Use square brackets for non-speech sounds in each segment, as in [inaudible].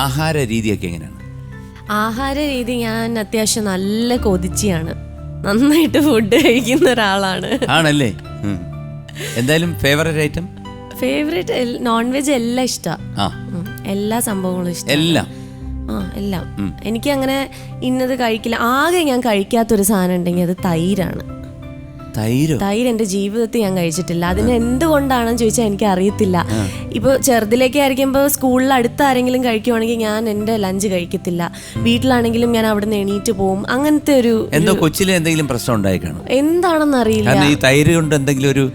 ആഹാര രീതിയൊക്കെ എങ്ങനെയാണ്? ആഹാര രീതി ഞാൻ അത്യാവശ്യം നല്ല കൊതിച്ചിയാണ്. നന്നായിട്ട് ഫുഡ് കഴിക്കുന്ന ഒരാളാണ്. ആണല്ലേ? ഉം. എന്തായാലും favourite item favourite non veg എല്ലാം ഇഷ്ടമാണ് ആ. എല്ലാ സംഭവങ്ങളും ഇഷ്ടം. എല്ലാം? ആ എല്ലാം. എനിക്ക് അങ്ങനെ ഇന്നത് കഴിക്കില്ല. ആകെ ഞാൻ കഴിക്കാത്തൊരു സാധനം ഉണ്ടെങ്കിൽ അത് തൈരാണ്. തൈരോ? തൈര് എന്റെ ജീവിതത്തിൽ ഞാൻ കഴിച്ചിട്ടില്ല. അതിന് എന്തുകൊണ്ടാണെന്ന് ചോദിച്ചാൽ എനിക്ക് അറിയത്തില്ല ഇപ്പോൾ ചെറുതിലേക്ക് ആയിരിക്കുമ്പോൾ സ്കൂളിൽ അടുത്ത് ആരെങ്കിലും കഴിക്കുവാണെങ്കിൽ ഞാൻ എന്റെ ലഞ്ച് കഴിക്കത്തില്ല. വീട്ടിലാണെങ്കിലും ഞാൻ അവിടെ നിന്ന് എണീറ്റ് പോവും. അങ്ങനത്തെ ഒരു എന്തോ കൊച്ചിലെ എന്തെങ്കിലും പ്രശ്നം ഉണ്ടായിക്കാണോ? എന്താണെന്ന് അറിയില്ല. ഈ തൈര് കൊണ്ട് എന്തെങ്കിലും ഒരു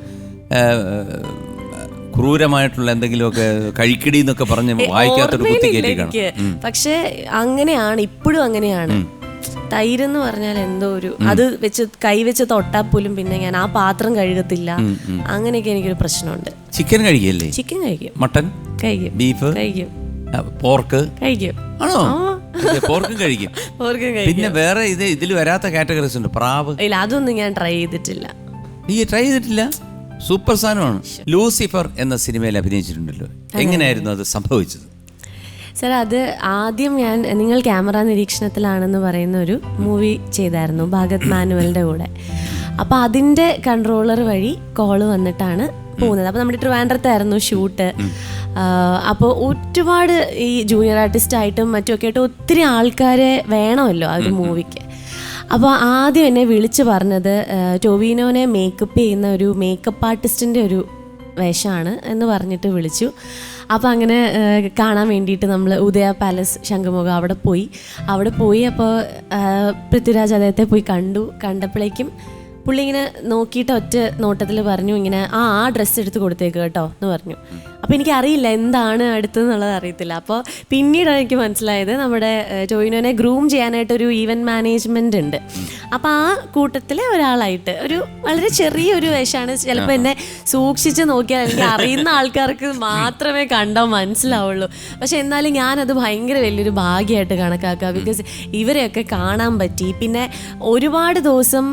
ക്രൂരമായിട്ടുള്ള എന്തെങ്കിലുമൊക്കെ കഴിക്കടി എന്നൊക്കെ പറഞ്ഞ് വായിക്കാത്തൊരു കുത്തി കയറ്റി പക്ഷെ അങ്ങനെയാണ് ഇപ്പോഴും അങ്ങനെയാണ്. തൈര് എന്ന് പറഞ്ഞാൽ എന്തോ ഒരു അത് വെച്ച് കൈ വെച്ച് തൊട്ടാ പോലും പിന്നെ ഞാൻ ആ പാത്രം കഴുകത്തില്ല. അങ്ങനെയൊക്കെ എനിക്കൊരു പ്രശ്നമുണ്ട്. ചിക്കൻ കഴിക്കല്ലേ ചിക്കൻ കഴിക്കും. മട്ടൻ? കഴിക്കും. ബീഫ്? കഴിക്കും. പോർക്ക്? കഴിക്കും. ആണോ? [laughs] പോർക്കും കഴിക്കും. പിന്നെ വേറെ ഇത് ഇതിൽ വരാത്ത കാറ്റഗറീസ് ഉണ്ട്. പ്രാവ്. ഇല്ല അതൊന്നും ഞാൻ ട്രൈ ചെയ്തിട്ടില്ല. ഈ ട്രൈ ചെയ്തിട്ടില്ല? സൂപ്പർ സാധനമാണ്. ലൂസിഫർ എന്ന സിനിമയിൽ അഭിനയിച്ചിട്ടുണ്ടല്ലോ. എങ്ങനെയായിരുന്നു അത് സംഭവിച്ചത്? സാർ അത് ആദ്യം ഞാൻ നിങ്ങൾ ക്യാമറ നിരീക്ഷണത്തിലാണെന്ന് പറയുന്ന ഒരു മൂവി ചെയ്തായിരുന്നു ഭാഗത് മാനുവലിന്റെ കൂടെ. അപ്പോൾ അതിന്റെ കൺട്രോളർ വഴി കോൾ വന്നിട്ടാണ് പോകുന്നത്. അപ്പോൾ നമ്മുടെ ട്രിവാൻഡ്രത്തായിരുന്നു ഷൂട്ട്. അപ്പോൾ ഒരുപാട് ഈ ജൂനിയർ ആർട്ടിസ്റ്റ് ആയിട്ടും മറ്റുമൊക്കെ ആയിട്ട് ഒത്തിരി ആൾക്കാരെ വേണമല്ലോ ആ ഒരു മൂവിക്ക്. അപ്പോൾ ആദ്യം എന്നെ വിളിച്ചു പറഞ്ഞത് ടോവിനോനെ ടൊവിനോനെ മേക്കപ്പ് ചെയ്യുന്ന ഒരു മേക്കപ്പ് ആർട്ടിസ്റ്റിന്റെ ഒരു വേഷമാണ് എന്ന് പറഞ്ഞിട്ട് വിളിച്ചു. അപ്പോൾ അങ്ങനെ കാണാൻ വേണ്ടിയിട്ട് നമ്മൾ ഉദയ പാലസ് ശംഖുമുഖം അവിടെ പോയി. അവിടെ പോയി അപ്പോൾ പൃഥ്വിരാജ് അദ്ദേഹത്തെ പോയി കണ്ടു. കണ്ടപ്പോഴേക്കും പുള്ളി ഇങ്ങനെ നോക്കിയിട്ട് ഒറ്റ നോട്ടത്തിൽ പറഞ്ഞു ഇങ്ങനെ ആ ആ ഡ്രസ്സ് എടുത്ത് കൊടുത്തേക്ക് കേട്ടോ എന്ന് പറഞ്ഞു. അപ്പോൾ എനിക്ക് അറിയില്ല എന്താണ് അടുത്തെന്നുള്ളത് അറിയത്തില്ല. അപ്പോൾ പിന്നീടാണ് എനിക്ക് മനസ്സിലായത് നമ്മുടെ ജോയിനോനെ ഗ്രൂം ചെയ്യാനായിട്ട് ഒരു ഈവന്റ് മാനേജ്മെന്റ് ഉണ്ട്. അപ്പോൾ ആ കൂട്ടത്തിലെ ഒരാളായിട്ട് ഒരു വളരെ ചെറിയൊരു വേഷമാണ്. ചിലപ്പോൾ എന്നെ സൂക്ഷിച്ച് നോക്കിയാൽ എനിക്ക് അറിയുന്ന ആൾക്കാർക്ക് മാത്രമേ കണ്ടാൽ മനസ്സിലാവുള്ളൂ. പക്ഷെ എന്നാലും ഞാനത് ഭയങ്കര വലിയൊരു ഭാഗ്യമായിട്ട് കണക്കാക്കുക ബിക്കോസ് ഇവരെയൊക്കെ കാണാൻ പറ്റി. പിന്നെ ഒരുപാട് ദിവസം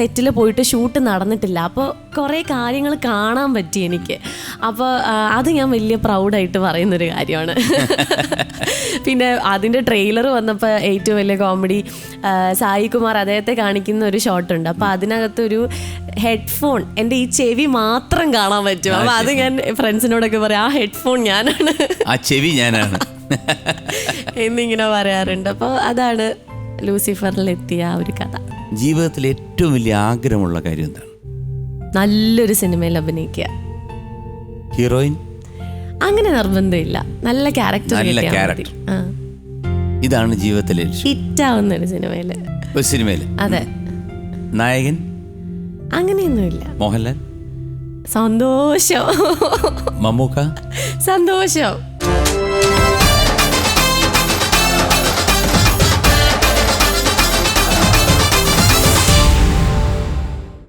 സെറ്റിൽ പോയിട്ട് ഷൂട്ട് നടന്നിട്ടില്ല. അപ്പോൾ കുറേ കാര്യങ്ങൾ കാണാൻ പറ്റി എനിക്ക്. അപ്പോൾ അത് ഞാൻ വലിയ പ്രൗഡായിട്ട് പറയുന്നൊരു കാര്യമാണ്. [laughs] പിന്നെ അതിന്റെ ട്രെയിലർ വന്നപ്പോൾ ഏറ്റവും വലിയ കോമഡി സായി കുമാർ അദ്ദേഹത്തെ കാണിക്കുന്ന ഒരു ഷോട്ടുണ്ട് അപ്പോൾ അതിനകത്തൊരു ഹെഡ്ഫോൺ എന്റെ ഈ ചെവി മാത്രം കാണാൻ പറ്റും. അപ്പോൾ അത് ഞാൻ ഫ്രണ്ട്സിനോടൊക്കെ പറയും ആ ഹെഡ്ഫോൺ ഞാനാണ്. ആ ചെവി ഞാനാണ്. എന്നിങ്ങനെ പറയാറുണ്ട്. അപ്പോൾ അതാണ് ലൂസിഫറിൽ എത്തിയ ഒരു കഥ. ജീവിതത്തിൽ ഏറ്റവും വലിയ ആഗ്രഹമുള്ള കാര്യം എന്താണ്? നല്ലൊരു സിനിമയിൽ അഭിനയിക്കുക. ഹീറോയിൻ? അങ്ങനെ നിർബന്ധമില്ല. നല്ല ക്യാരക്ടർ നല്ല ക്യാരക്ടർ. ഇതാണ് ജീവിതത്തിലെ ഹിറ്റാവുന്ന ഒരു സിനിമയിൽ ഒരു സിനിമയിൽ. അതെ. നായകൻ? അങ്ങനെയൊന്നുമില്ല. മോഹൻലാൽ? സന്തോഷം. മമ്മൂക്ക? സന്തോഷം.